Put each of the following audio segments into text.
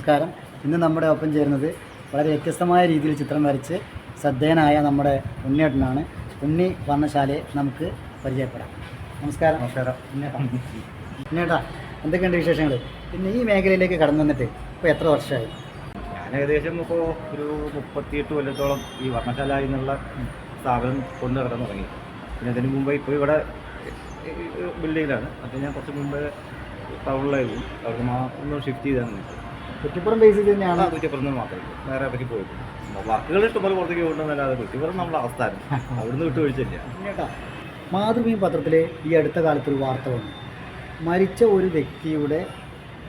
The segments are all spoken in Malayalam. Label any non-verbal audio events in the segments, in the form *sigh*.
നമസ്കാരം. ഇന്ന് നമ്മുടെ ഒപ്പം ചേരുന്നത് വളരെ വ്യത്യസ്തമായ രീതിയിൽ ചിത്രം വരച്ച് ശ്രദ്ധേയനായ നമ്മുടെ ഉണ്ണിയേട്ടനാണ്. ഉണ്ണി വർണശാലയെ നമുക്ക് പരിചയപ്പെടാം. നമസ്കാരം. നമസ്കാരം. ഉണ്ണിയേട്ടാ. എന്തൊക്കെയുണ്ട് വിശേഷങ്ങൾ പിന്നെ ഈ മേഖലയിലേക്ക് കടന്നു വന്നിട്ട് ഇപ്പോൾ എത്ര വർഷമായി? ഞാൻ ഏകദേശം ഇപ്പോൾ ഒരു മുപ്പത്തിയെട്ട് കൊല്ലത്തോളം ഈ വർണശാല എന്നുള്ള സ്ഥാപനം കൊണ്ടു നടക്കാൻ തുടങ്ങി. പിന്നെ അതിന് മുമ്പ് ഇപ്പോൾ ഇവിടെ ബിൽഡിങ്ങിലാണ് അപ്പോൾ ഞാൻ കുറച്ച് മുമ്പ് ടൗണിലായിരുന്നു അവിടെ നിന്ന് ഷിഫ്റ്റ് ചെയ്താണ്. കുറ്റിപ്പുറം ബേസ് ചെയ്ത് തന്നെയാണ്. കുറ്റിപ്പുറത്ത് മാത്രമേ വേറെ പറ്റി പോയിട്ട് വർക്കുകൾ ഇഷ്ടംപോലെ പുറത്തേക്ക് കൊണ്ടുവന്നല്ലാതെ കുറ്റിപ്പുറം നമ്മുടെ അവസ്ഥാനം അവിടുന്ന് വിട്ടുവീഴ്ചയില്ല ഉണ്ണിയേട്ടാ മാതൃഭൂമി പത്രത്തിൽ ഈ അടുത്ത കാലത്തൊരു വാർത്ത വന്നു. മരിച്ച ഒരു വ്യക്തിയുടെ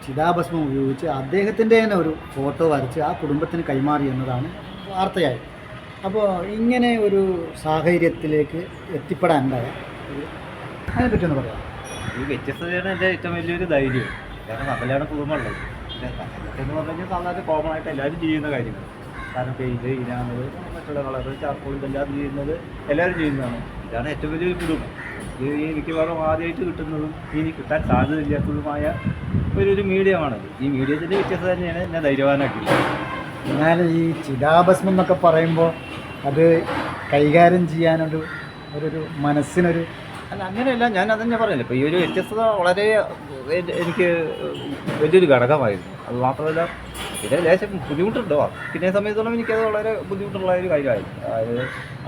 ചിതാഭസ്മം ഉപയോഗിച്ച് അദ്ദേഹത്തിന്റെ തന്നെ ഒരു ഫോട്ടോ വരച്ച് ആ കുടുംബത്തിന് കൈമാറി എന്നതാണ് വാർത്തയായി അപ്പോൾ ഇങ്ങനെ ഒരു സാഹചര്യത്തിലേക്ക് എത്തിപ്പെടാൻ ഉണ്ടായ അതിനെപ്പറ്റി ഒന്ന് പറയാം ഈ വ്യത്യസ്തതയാണ് എന്റെ ഏറ്റവും വലിയൊരു ധൈര്യം. കാരണം അതിലാണ് കുടുംബമുള്ളത് എന്ന് പറഞ്ഞു കഴിഞ്ഞാൽ സാധാരണ കോമൺ ആയിട്ട് എല്ലാവരും ചെയ്യുന്ന കാര്യങ്ങൾ. കാരണം പെയിന്റ് ഇനാമത് മറ്റുള്ള കളർ ചാർക്കോൾ ഇതെല്ലാം ചെയ്യുന്നത് എല്ലാവരും ചെയ്യുന്നതാണ്. ഇതാണ് ഏറ്റവും വലിയൊരു കുടുംബം. ഇത് ഈ മിക്കവാറും ആദ്യമായിട്ട് കിട്ടുന്നതും ഇനി കിട്ടാൻ സാധ്യതയില്ലാത്തതുമായ ഒരു ഒരു മീഡിയമാണത്. ഈ മീഡിയത്തിന്റെ വ്യത്യസ്തത തന്നെയാണ് എന്നെ ധൈര്യവാനാക്കി എന്നാൽ ഈ ചിതാഭസ്മം എന്നൊക്കെ പറയുമ്പോൾ അത് കൈകാര്യം ചെയ്യാനൊരു ഒരു മനസ്സിനൊരു അല്ല അങ്ങനെയല്ല ഞാൻ അതന്നെ പറഞ്ഞില്ല. ഇപ്പോൾ ഈ ഒരു വ്യത്യസ്തത വളരെ എനിക്ക് വലിയൊരു ഘടകമായിരുന്നു. അത് മാത്രമല്ല പിന്നെ ലേശം ബുദ്ധിമുട്ടുണ്ടോ. പിന്നെ സമയത്തോളം എനിക്കത് വളരെ ബുദ്ധിമുട്ടുള്ള ഒരു കാര്യമായി അതായത്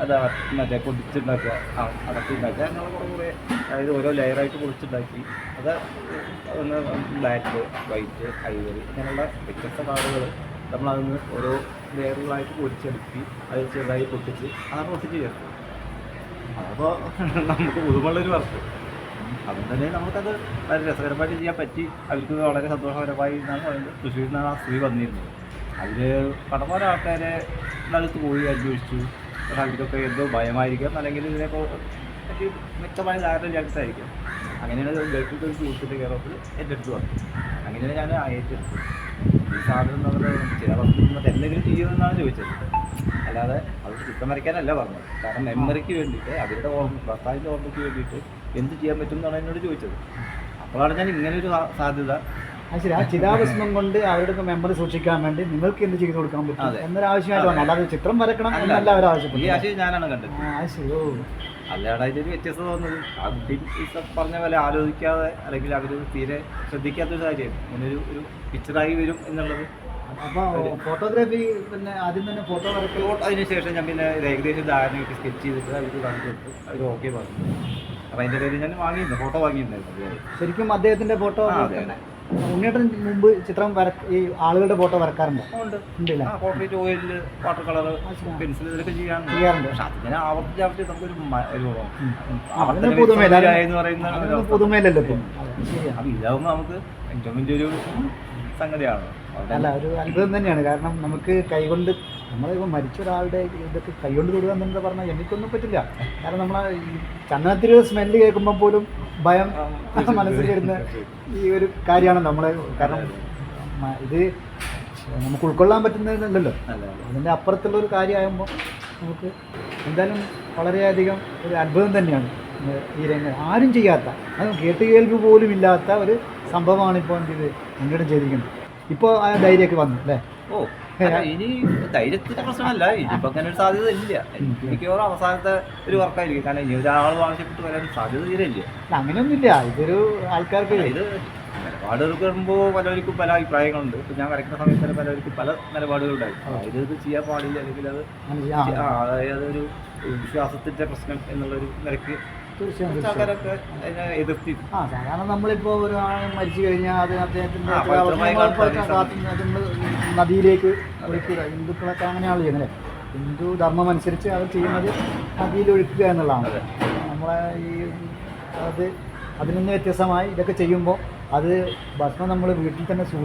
അത് മറ്റേ പൊടിച്ചുണ്ടാക്കുക ആ, അടച്ചുണ്ടാക്കുക അങ്ങനെ കുറേ കുറേ അതായത് ഓരോ ലെയറായിട്ട് പൊടിച്ചുണ്ടാക്കി അത് ഒന്ന് ബ്ലാക്ക് വൈറ്റ് ഐവറി ഇങ്ങനെയുള്ള വ്യത്യസ്ത കളറുകൾ നമ്മളതിന് ഓരോ ലെയറുകളായിട്ട് പൊടിച്ചെടുത്തി അത് ചെറുതായി പൊട്ടിച്ച് അതാണ് പൊട്ടിച്ച് ചേർക്കും അപ്പോൾ *laughs* നമുക്ക് പുതുമുള്ളൊരു വർക്ക്. അതുകൊണ്ട് തന്നെ നമുക്കത് വളരെ രസകരമായിട്ട് ചെയ്യാൻ പറ്റി. അവർക്ക് വളരെ സന്തോഷകരമായി എന്നാണ് പറയുന്നത് തൃശ്ശൂരിൽ നിന്നാണ് ആ സ്ത്രീ വന്നിരുന്നത്. അതിൽ കടമാര ആൾക്കാരെ അടുത്ത് പോയി അന്വേഷിച്ചു. അവർക്കൊക്കെ എന്തോ ഭയമായിരിക്കാം അല്ലെങ്കിൽ ഇതിനൊക്കെ പറ്റി വ്യക്തമായ ധാരണ ഇല്ലാത്തതായിരിക്കും. അങ്ങനെയാണ് ഗൾഫിൽ ഒരു സുഹൃത്തിന്റെ കേരളത്തിൽ എന്റെ അടുത്ത് വന്നത്. അങ്ങനെയാണ് ഞാൻ അയച്ചെടുത്തത് ഈ സാധനം എന്ന് പറഞ്ഞാൽ ചില വസ്തുക്കൾ എന്തെങ്കിലും ചെയ്യുമെന്നാണ് ചോദിച്ചത്. അല്ലാതെ അത് ചിത്രം വരയ്ക്കാനല്ല പറഞ്ഞത്. കാരണം മെമ്മറിക്ക് വേണ്ടിയിട്ട് അവരുടെ ഓർമ്മ ഭർത്താവിന്റെ ഓർമ്മയ്ക്ക് വേണ്ടിയിട്ട് എന്ത് ചെയ്യാൻ പറ്റും എന്നാണ് എന്നോട് ചോദിച്ചത്. അപ്പോഴാണ് ഞാൻ ഇങ്ങനെ ഒരു സാധ്യത. ശരി. ആ ചിതാഭസ്മം കൊണ്ട് അവരുടെ മെമ്മറി സൂക്ഷിക്കാൻ വേണ്ടി നിങ്ങൾക്ക് എന്ത് ചെയ്തു കൊടുക്കാൻ പറ്റും എന്നൊരു ആവശ്യമായിട്ട് വന്നു. അല്ലാതെ ചിത്രം വരക്കണം എന്നല്ല അവർ ആവശ്യപ്പെട്ടു ഞാനാണ് കണ്ടത്. അല്ലാതെ ഒരു വ്യത്യസ്തത തോന്നുന്നത് ആ കുട്ടി പറഞ്ഞ പോലെ ആലോചിക്കാതെ അല്ലെങ്കിൽ അവർ തീരെ ശ്രദ്ധിക്കാത്തൊരു കാര്യമാണ്. ഇങ്ങനെ ഒരു പിക്ചറായി വരും എന്നുള്ളത്. ഫോട്ടോഗ്രാഫി പിന്നെ ആദ്യം തന്നെ ഫോട്ടോ വരക്കൽ അതിനുശേഷം ഞാൻ പിന്നെ ഏകദേശം ധാരണ കിട്ടി സ്കെച്ച് ചെയ്തിട്ട് അവർക്ക് കാണിച്ചു കൊടുത്തു. അവർ ഓക്കെ പറഞ്ഞു. അപ്പൊ അതിന്റെ പേര് ഞാൻ വാങ്ങിയിരുന്നു ഫോട്ടോ വാങ്ങിയിട്ടുണ്ടായിരുന്നു. ശരിക്കും അദ്ദേഹത്തിന്റെ ഫോട്ടോ. ഉണ്ണിയേട്ടൻ മുമ്പ് ചിത്രം വര ഈ ആളുകളുടെ ഫോട്ടോ വരക്കാറുണ്ടോ? ഉണ്ട്. ഉണ്ടല്ലേ? കോൺക്രീറ്റ് ഓയിലിൽ വാട്ടർ കളർ പെൻസിൽ ഇതൊക്കെ ചെയ്യാറുണ്ട്. ചെയ്യാറുണ്ട്. അതിങ്ങനെ ആവർത്തിച്ച് ആവർത്തിച്ച് നമുക്കൊരു അതിന്. പുതുമയിലല്ലോ ഇപ്പം? ഇതാവുമ്പോൾ നമുക്ക് ഏറ്റവും വലിയൊരു സംഗതിയാണ് അല്ല ഒരു അത്ഭുതം തന്നെയാണ്. കാരണം നമുക്ക് കൈകൊണ്ട് നമ്മളിപ്പോൾ മരിച്ച ഒരാളുടെ ഇതൊക്കെ കൈകൊണ്ട് തൊടുക എന്നെന്താ പറഞ്ഞാൽ എനിക്കൊന്നും പറ്റില്ല. കാരണം നമ്മൾ ഈ ചന്ദനത്തിരി സ്മെല്ല് കേൾക്കുമ്പോൾ പോലും ഭയം *laughs* മനസ്സിൽ വരുന്ന ഈ ഒരു കാര്യമാണ് നമ്മളെ. കാരണം ഇത് നമുക്ക് ഉൾക്കൊള്ളാൻ പറ്റുന്നതല്ലോ അതിന്റെ അപ്പുറത്തുള്ള ഒരു കാര്യമാകുമ്പോൾ നമുക്ക് എന്തായാലും വളരെയധികം ഒരു അത്ഭുതം തന്നെയാണ്. ഈ രംഗം. ആരും ചെയ്യാത്ത അത് കേട്ട് കേൾവി പോലും ഇല്ലാത്ത ഒരു സംഭവമാണ് ഇപ്പോൾ എന്ത് ഇത് മുന്നോട്ട് ചെയ്തിരിക്കുന്നത്. ഇപ്പോൾ ആ ധൈര്യമൊക്കെ വന്നു അല്ലേ? ഓ അല്ല, ഇനി ധൈര്യത്തിന്റെ പ്രശ്നമല്ല. ഇനിയിപ്പോ അങ്ങനെ ഒരു സാധ്യത ഇല്ല. എനിക്ക് മിക്കവാറും അവസാനത്തെ ഒരു വർക്കായിരിക്കും. കാരണം ഇനി ഒരാൾ ആവശ്യപ്പെട്ട് വരാൻ സാധ്യത തീരെ ഇല്ല അല്ല, അങ്ങനെയൊന്നുമില്ല. ഇതൊരു ആൾക്കാർക്ക് ഇത് നിലപാടുകൾ എടുക്കുമ്പോൾ പലവർക്കും പല അഭിപ്രായങ്ങളുണ്ട്. ഇപ്പൊ ഞാൻ വരയ്ക്കുന്ന സമയത്ത് തന്നെ പലവർക്കും പല നിലപാടുകളുണ്ടായി അതായത് ഇത് ചെയ്യാൻ പാടില്ല. അല്ലെങ്കിൽ അത് അങ്ങനെ ആ, ആ, അതായത് ഒരു വിശ്വാസത്തിന്റെ പ്രശ്നം എന്നുള്ളൊരു നിലയ്ക്ക് തീർച്ചയായും നമ്മളിപ്പോ ഒരു ആൾക്കാരൊക്കെ അതിനെ എതിർത്തിരുന്നു. ആ സാധാരണ നമ്മളിപ്പോൾ ഒരാൾ മരിച്ചു കഴിഞ്ഞാൽ അത് അദ്ദേഹത്തിന്റെ ആ, പവിത്രമായി അത് നമ്മൾ നദിയിലേക്ക് ഒഴുക്കുക ഹിന്ദുക്കളൊക്കെ അങ്ങനെയാണ് ചെയ്യുന്നത് ഹിന്ദു ധർമ്മം അനുസരിച്ച് അവർ ചെയ്യുന്നത് നദിയിൽ ഒഴുക്കുക എന്നുള്ളതാണ്. അതെ. നമ്മളെ ഈ അത് അതിൽ നിന്ന് വ്യത്യസ്തമായി ഇതൊക്കെ ചെയ്യുമ്പോൾ അത് ഭക്ഷണം നമ്മൾ വീട്ടിൽ തന്നെ സൂ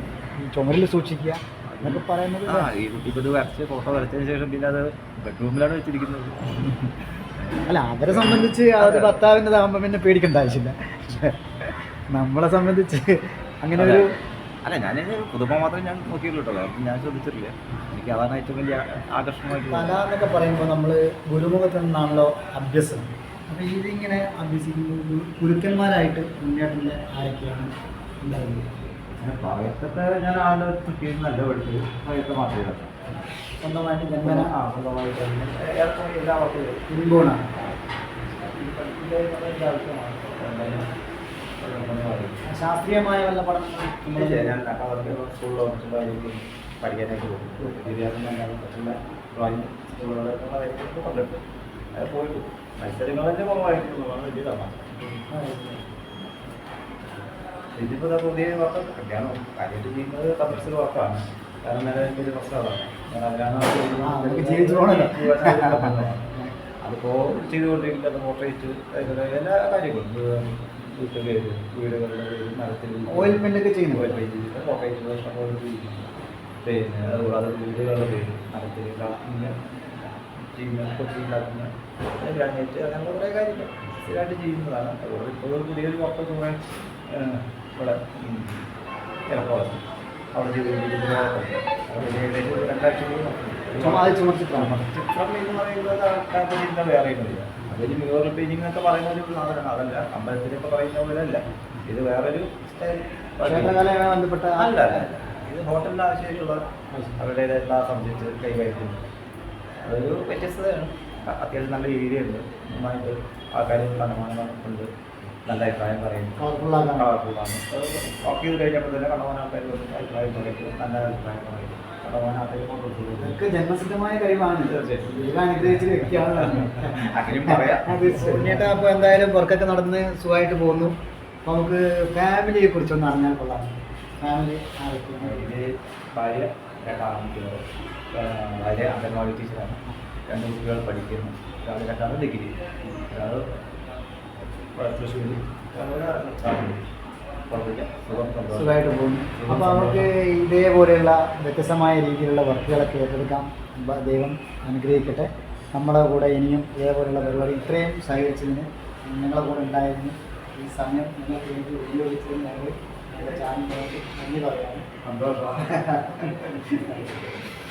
ചുമരിൽ സൂക്ഷിക്കുക എന്നൊക്കെ പറയുന്നത് ആ ഈ ഇത് വരച്ച് ഫോട്ടോ വരച്ചതിന് ശേഷം പിന്നെ അത് ബെഡ്റൂമിലാണ് വെച്ചിരിക്കുന്നത്. അല്ല അവരെ സംബന്ധിച്ച് അവരുടെ ഭർത്താവിന്റെ ഭർത്താവിന്റെതാകുമ്പോൾ പിന്നെ പേടിക്കേണ്ട ആവശ്യമില്ല. നമ്മളെ സംബന്ധിച്ച് അങ്ങനെ ഒരു അല്ല ഞാൻ പുതുമ മാത്രം ഞാൻ നോക്കിയിട്ടുള്ളൂ ഞാൻ ശ്രദ്ധിച്ചിട്ടില്ല. എനിക്ക് അതാണ് ഏറ്റവും വലിയ ആകർഷണമായിട്ട് കല എന്നൊക്കെ പറയുമ്പോൾ നമ്മൾ ഗുരുമുഖത്ത് നിന്നാണല്ലോ അഭ്യസനം അപ്പോൾ ഇതിങ്ങനെ അഭ്യസിക്കുന്നത് ഗുരുക്കന്മാരായിട്ട് മുന്നേറ്റത്തിന്റെ ആരൊക്കെയാണ് ഉണ്ടായിരുന്നത് പിന്നെ പറയത്തൊക്കെ ഞാൻ ആളുടെ കിട്ടിയത് നല്ല പഠിച്ചത് പറയത്തെ മാത്രമേ. സ്വന്തമായിട്ട് ജന്മന? ആ സ്വന്തമായിട്ട് തന്നെ എല്ലാ ഇൻബോണാണ് ശാസ്ത്രീയമായ വല്ല പഠനങ്ങളും ഞാൻ സ്കൂളിലോ മറ്റുള്ള പഠിക്കാനായിട്ട് പോകും വിദ്യാഭ്യാസം തന്നെ മറ്റുള്ള ഡ്രോയിങ് സ്കൂളുകളിലൊക്കെ കാര്യങ്ങളൊക്കെ പങ്കെടുത്തു അത് പോയിട്ട് മത്സരങ്ങളൊക്കെ കുറവായിട്ടുള്ളതാണ് വലിയ തമാശ ഇതിപ്പോൾ പുതിയ വർക്ക് കല്യാണം കാര്യമായിട്ട് ചെയ്യുന്നത് കമേഴ്സ്യൽ വർക്കാണ്. കാരണം നേരെ എന്റെ ഒരു പ്രശ്നം അതാണ് ഞാൻ അതിലാണ്. *laughs* അതിപ്പോൾ ചെയ്തുകൊണ്ടിരിക്കുന്നത് പോർട്രേറ്റ് എല്ലാ കാര്യങ്ങളും. വീടുകളുടെ പേര് മരത്തിൽ ഓയിൽ പെയിന്റ് ഒക്കെ ചെയ്യുന്നു ഓയിൽ പെയിന്റ് ചെയ്തിട്ട് പോർട്രേറ്റ് ഇഷ്ടംപോലെ ചെയ്തിട്ടുണ്ട് പിന്നെ അതുകൂടാതെ വീടുകളുടെ പേര് മരത്തിൽ ഇങ്ങനെ ചെയ്യുന്ന കൊച്ചി ഉണ്ടാക്കുന്ന ഗ്രാനൈറ്റ് അങ്ങനെയുള്ള കുറേ കാര്യങ്ങൾ. സ്ഥിരമായിട്ട് ചെയ്യുന്നതാണ്. അതുകൊണ്ട് ഇപ്പോൾ ഒരു പുതിയൊരു പുറത്ത് കുറേ ഇവിടെ എറണാകുളത്ത് അവിടെ ചിത്രം. എന്ന് പറയുന്നത് ആൾക്കാർക്ക് ചിന്ത വേറെ ഒന്നുമില്ല. അതൊരു മ്യൂറൽ പെയിന്റിംഗ് എന്നൊക്കെ പറയുന്ന ഒരു സാധനമാണ്. അതല്ല അമ്പലത്തിലൊക്കെ പറയുന്ന പോലെ അല്ല. ഇത് വേറൊരു സ്റ്റൈൽ ക്ഷേത്രകലയുമായി ബന്ധപ്പെട്ട അല്ല. ഇത് ഹോട്ടലിന്റെ ആവശ്യമായിട്ടുള്ള അവരുടേതായിട്ടുള്ള സബ്ജക്റ്റ് കൈകാര്യം അതൊരു വ്യത്യസ്തതയാണ്. അത്യാവശ്യം നല്ല രീതിയുണ്ട് നന്നായിട്ട് ആൾക്കാർ കണ്ടമാനം ഉണ്ട് നല്ല അഭിപ്രായം പറയുന്നു. കളർഫുള്ളാണ് വർക്ക് ചെയ്ത് കഴിഞ്ഞപ്പോൾ തന്നെ കണ്ടമാന ആൾക്കാർ അഭിപ്രായം പറയും നല്ല അഭിപ്രായം പറയും കണ്ടമാനം ആൾക്കാർ കൊണ്ടുപോകും ഇതൊക്കെ ജന്മസിദ്ധമായ കഴിവാണ് തീർച്ചയായിട്ടും. ദൈവം അനുഗ്രഹിച്ച വ്യക്തിയാണ് അങ്ങനെയും പറയാം. ഉണ്ണിയേട്ടാ അപ്പോൾ എന്തായാലും വർക്കൊക്കെ നടന്ന് സുഖമായിട്ട് പോകുന്നു. അപ്പോൾ നമുക്ക് ഫാമിലിയെ കുറിച്ചൊന്ന് അറിഞ്ഞാൽ കൊള്ളാം. ഫാമിലി ഭാര്യ ഭാര്യ അംഗൻവാടി ടീച്ചറാണ്. രണ്ട് കുട്ടികൾ പഠിക്കുന്നു. ഒരാൾ രണ്ടാമത് ഡിഗ്രി ഒരാൾ തൃശ്ശൂർ സുഖമായിട്ട് പോകുന്നു. അപ്പോൾ അവർക്ക് ഇതേപോലെയുള്ള വ്യത്യസ്തമായ രീതിയിലുള്ള വർക്കുകളൊക്കെ ഏറ്റെടുക്കാം. ദൈവം അനുഗ്രഹിക്കട്ടെ. നമ്മുടെ കൂടെ ഇനിയും ഇതേപോലെയുള്ള പരിപാടി ഇത്രയും സഹകരിച്ചതിന് നിങ്ങളുടെ കൂടെ ഉണ്ടായിരുന്നു ഈ സമയം നിങ്ങൾക്ക് വേണ്ടി ഉപയോഗിച്ചതിന് ഞങ്ങൾ ഞങ്ങളുടെ ചാനലിനോട് നന്ദി പറയാം സന്തോഷം. *laughs*